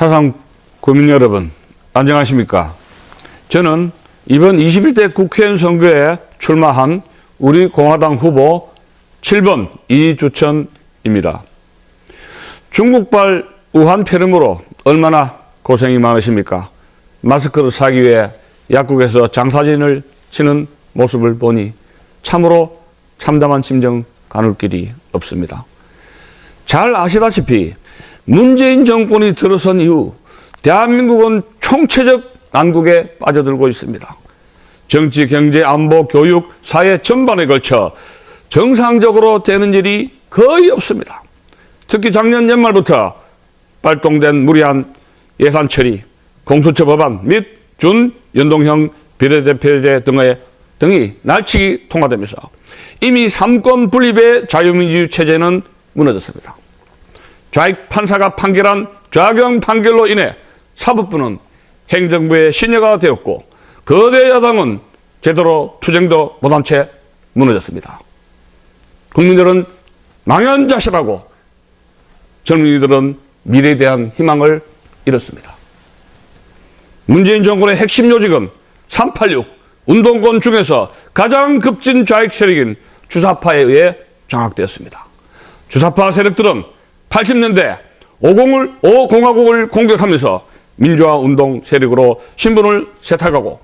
사상 국민 여러분, 안녕하십니까? 저는 이번 21대 국회의원 선거에 출마한 우리 공화당 후보 7번 이주천입니다. 중국발 우한 폐렴으로 얼마나 고생이 많으십니까? 마스크를 사기 위해 약국에서 장사진을 치는 모습을 보니 참으로 참담한 심정 가눌 길이 없습니다. 잘 아시다시피 문재인 정권이 들어선 이후 대한민국은 총체적 난국에 빠져들고 있습니다. 정치, 경제, 안보, 교육, 사회 전반에 걸쳐 정상적으로 되는 일이 거의 없습니다. 특히 작년 연말부터 발동된 무리한 예산 처리, 공수처 법안 및 준연동형 비례대표제 등의 등이 날치기 통과되면서 이미 삼권 분립의 자유민주주의 체제는 무너졌습니다. 좌익 판사가 판결한 좌경 판결로 인해 사법부는 행정부의 신여가 되었고 거대 야당은 제대로 투쟁도 못한 채 무너졌습니다. 국민들은 망연자실하고 젊은이들은 미래에 대한 희망을 잃었습니다. 문재인 정권의 핵심 요직은 386 운동권 중에서 가장 급진 좌익 세력인 주사파에 의해 장악되었습니다. 주사파 세력들은 80년대 50을, 5공화국을 공격하면서 민주화 운동 세력으로 신분을 세탁하고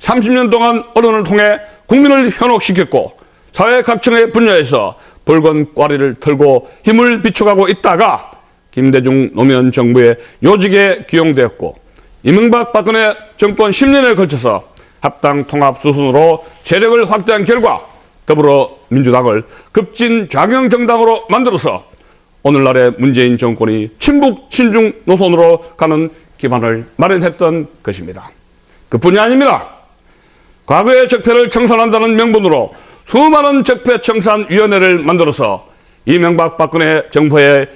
30년 동안 언론을 통해 국민을 현혹시켰고 사회 각층의 분야에서 붉은 꽈리를 털고 힘을 비춰가고 있다가 김대중 노무현 정부의 요직에 기용되었고 이명박 박근혜 정권 10년에 걸쳐서 합당 통합 수순으로 세력을 확대한 결과 더불어민주당을 급진 좌경 정당으로 만들어서 오늘날의 문재인 정권이 친북 친중 노선으로 가는 기반을 마련했던 것입니다. 그뿐이 아닙니다. 과거의 적폐를 청산한다는 명분으로 수많은 적폐 청산위원회를 만들어서 이명박 박근혜 정부에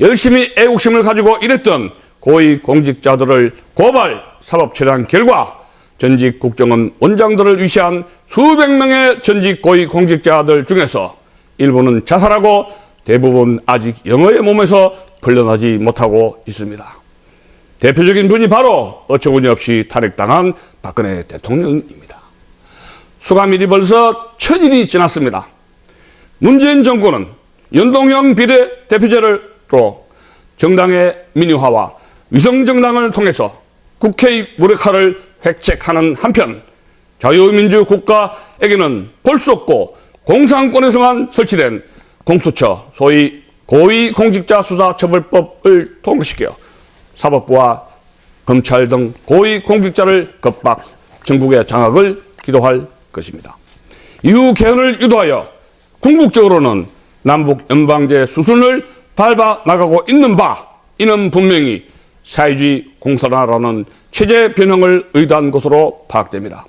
열심히 애국심을 가지고 일했던 고위 공직자들을 고발 사법 처리한 결과 전직 국정원 원장들을 위시한 수백 명의 전직 고위 공직자들 중에서 일부는 자살하고 대부분 아직 영어의 몸에서 풀려나지 못하고 있습니다. 대표적인 분이 바로 어처구니 없이 탄핵당한 박근혜 대통령입니다. 수감일이 벌써 천일이 지났습니다. 문재인 정권은 연동형 비례대표제로 정당의 민주화와 위성정당을 통해서 국회의 무력화를 획책하는 한편 자유민주 국가에게는 볼 수 없고 공산권에서만 설치된 공수처 소위 고위공직자 수사처벌법을 통과시켜 사법부와 검찰 등 고위공직자를 겁박 정국의 장악을 기도할 것입니다. 이후 개헌을 유도하여 궁극적으로는 남북 연방제 수순을 밟아 나가고 있는 바 이는 분명히 사회주의 공산화라는 체제 변형을 의도한 것으로 파악됩니다.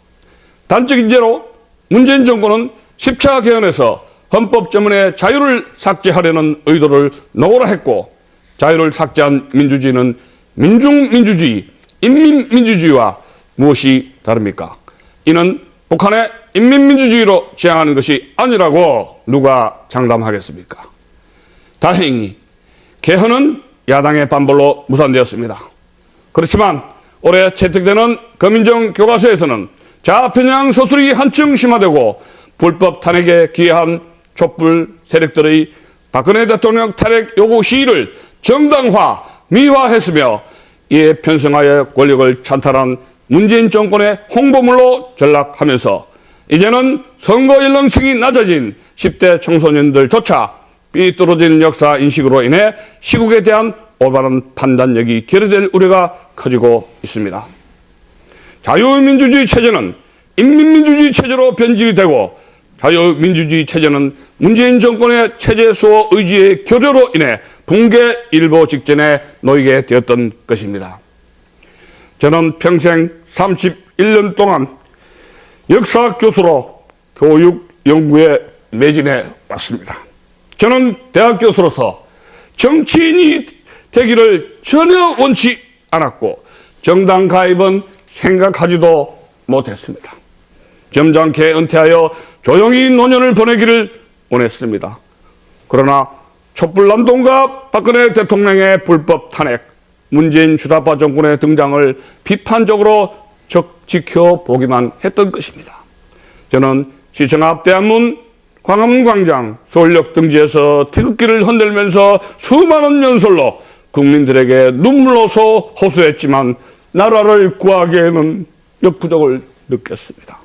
단적인 예로 문재인 정권은 10차 개헌에서 헌법 전문의 자유를 삭제하려는 의도를 노고라 했고 자유를 삭제한 민주주의는 민중민주주의, 인민민주주의와 무엇이 다릅니까? 이는 북한의 인민민주주의로 지향하는 것이 아니라고 누가 장담하겠습니까? 다행히 개헌은 야당의 반발로 무산되었습니다. 그렇지만 올해 채택되는 검인정 교과서에서는 좌편향 서술이 한층 심화되고 불법 탄핵에 기여한 촛불 세력들의 박근혜 대통령 탄핵 요구 시위를 정당화, 미화했으며 이에 편성하여 권력을 찬탈한 문재인 정권의 홍보물로 전락하면서 이제는 선거 연령층이 낮아진 10대 청소년들조차 삐뚤어진 역사 인식으로 인해 시국에 대한 올바른 판단력이 결여될 우려가 커지고 있습니다. 자유민주주의 체제는 인민민주주의 체제로 변질이 되고 자유민주주의 체제는 문재인 정권의 체제 수호 의지의 결여로 인해 붕괴 일보 직전에 놓이게 되었던 것입니다. 저는 평생 31년 동안 역사 교수로 교육 연구에 매진해 왔습니다. 저는 대학 교수로서 정치인이 되기를 전혀 원치 않았고 정당 가입은 생각하지도 못했습니다. 점잖게 은퇴하여 조용히 노년을 보내기를 원했습니다. 그러나 촛불남동과 박근혜 대통령의 불법 탄핵, 문재인 주다파 정권의 등장을 비판적으로 적 지켜보기만 했던 것입니다. 저는 시청 앞 대한문 광화문광장 서울역 등지에서 태극기를 흔들면서 수많은 연설로 국민들에게 눈물로서 호소했지만 나라를 구하기에는 역부족을 느꼈습니다.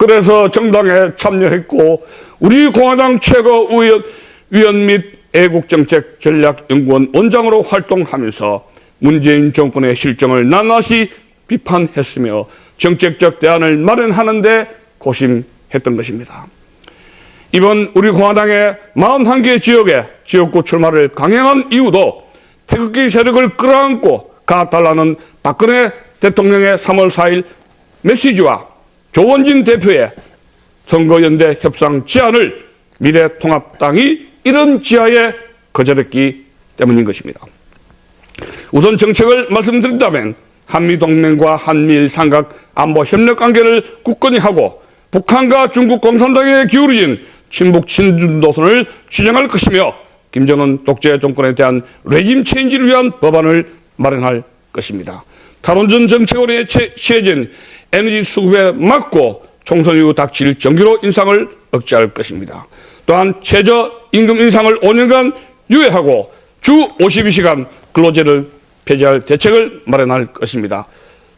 그래서 정당에 참여했고 우리 공화당 최고위원 위원 및 애국정책 전략연구원 원장으로 활동하면서 문재인 정권의 실정을 낱낱이 비판했으며 정책적 대안을 마련하는데 고심했던 것입니다. 이번 우리 공화당의 41개 지역에 지역구 출마를 강행한 이유도 태극기 세력을 끌어안고 가달라는 박근혜 대통령의 3월 4일 메시지와 조원진 대표의 선거연대 협상 제안을 미래통합당이 이런 지하에 거절했기 때문인 것입니다. 우선 정책을 말씀드린다면 한미동맹과 한미일 삼각 안보 협력 관계를 굳건히 하고 북한과 중국 공산당에 기울어진 친북 친중 노선을 진행할 것이며 김정은 독재 정권에 대한 레짐 체인지를 위한 법안을 마련할 것입니다. 탈원전 정책원에 취해진 에너지 수급에 맞고 총선 이후 닥칠 전기료 인상을 억제할 것입니다. 또한 최저 임금 인상을 5년간 유예하고 주 52시간 근로제를 폐지할 대책을 마련할 것입니다.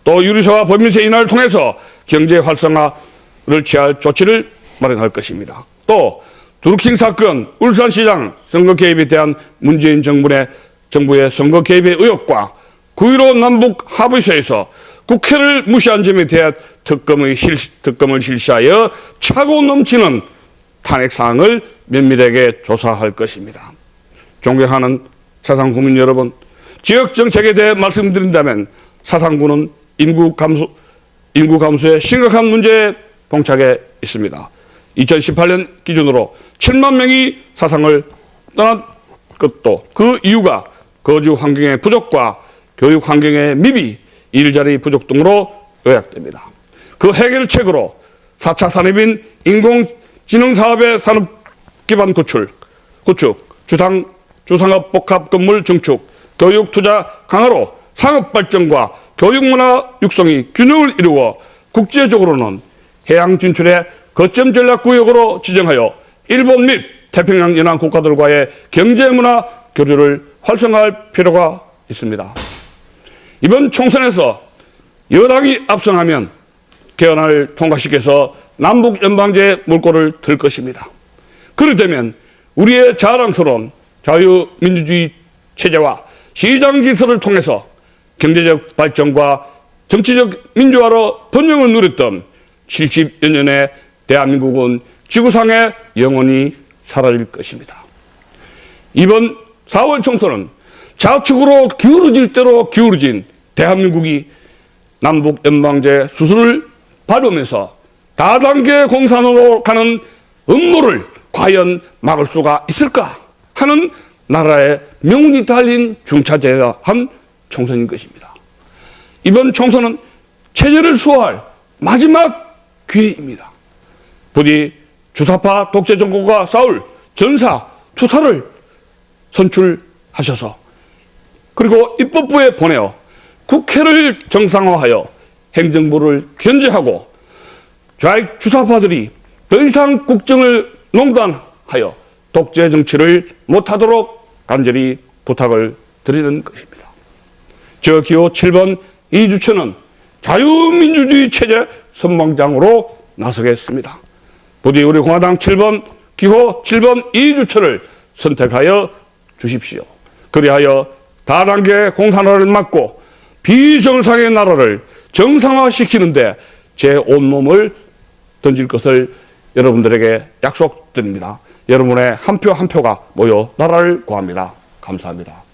또 유류세와 법인세 인하를 통해서 경제 활성화를 취할 조치를 마련할 것입니다. 또 두루킹 사건, 울산시장 선거 개입에 대한 문재인 정부의 정부의 선거 개입의 의혹과 9.15 남북 합의서에서 국회를 무시한 점에 대한 특검의 실, 특검을 실시하여 차고 넘치는 탄핵 사항을 면밀하게 조사할 것입니다. 존경하는 사상 국민 여러분, 지역 정책에 대해 말씀드린다면 사상구는 인구 감소 인구 감소에 심각한 문제에 봉착해 있습니다. 2018년 기준으로 7만 명이 사상을 떠난 것도 그 이유가 거주 환경의 부족과 교육 환경의 미비, 일자리 부족 등으로 요약됩니다. 그 해결책으로 4차 산업인 인공지능 사업의 산업 기반 구출, 구축, 주상, 주상업 복합 건물 증축, 교육 투자 강화로 상업 발전과 교육 문화 육성이 균형을 이루어 국제적으로는 해양 진출의 거점 전략 구역으로 지정하여 일본 및 태평양 연안 국가들과의 경제 문화 교류를 활성화할 필요가 있습니다. 이번 총선에서 여당이 압승하면 개헌을 통과시켜서 남북 연방제 물꼬를 들 것입니다. 그렇다면 우리의 자랑스러운 자유민주주의 체제와 시장 질서를 통해서 경제적 발전과 정치적 민주화로 번영을 누렸던 70여 년의 대한민국은 지구상에 영원히 사라질 것입니다. 이번 4월 총선은 좌측으로 기울어질 대로 기울어진 대한민국이 남북 연방제 수술을 밟으면서 다단계 공산으로 가는 음모를 과연 막을 수가 있을까 하는 나라의 명운이 달린 중차대한 총선인 것입니다. 이번 총선은 체제를 수호할 마지막 기회입니다. 부디 주사파 독재 정권과 싸울 전사 투사를 선출하셔서 그리고 입법부에 보내어 국회를 정상화하여 행정부를 견제하고 좌익 주사파들이 더 이상 국정을 농단하여 독재 정치를 못하도록 간절히 부탁을 드리는 것입니다. 저 기호 7번 이주천은 자유민주주의 체제 선망장으로 나서겠습니다. 부디 우리 공화당 7번 기호 7번 이주천을 선택하여 주십시오. 그리하여 다단계 공산화를 막고 비정상의 나라를 정상화시키는데 제 온몸을 던질 것을 여러분들에게 약속드립니다. 여러분의 한 표한 표가 모여 나라를 구합니다. 감사합니다.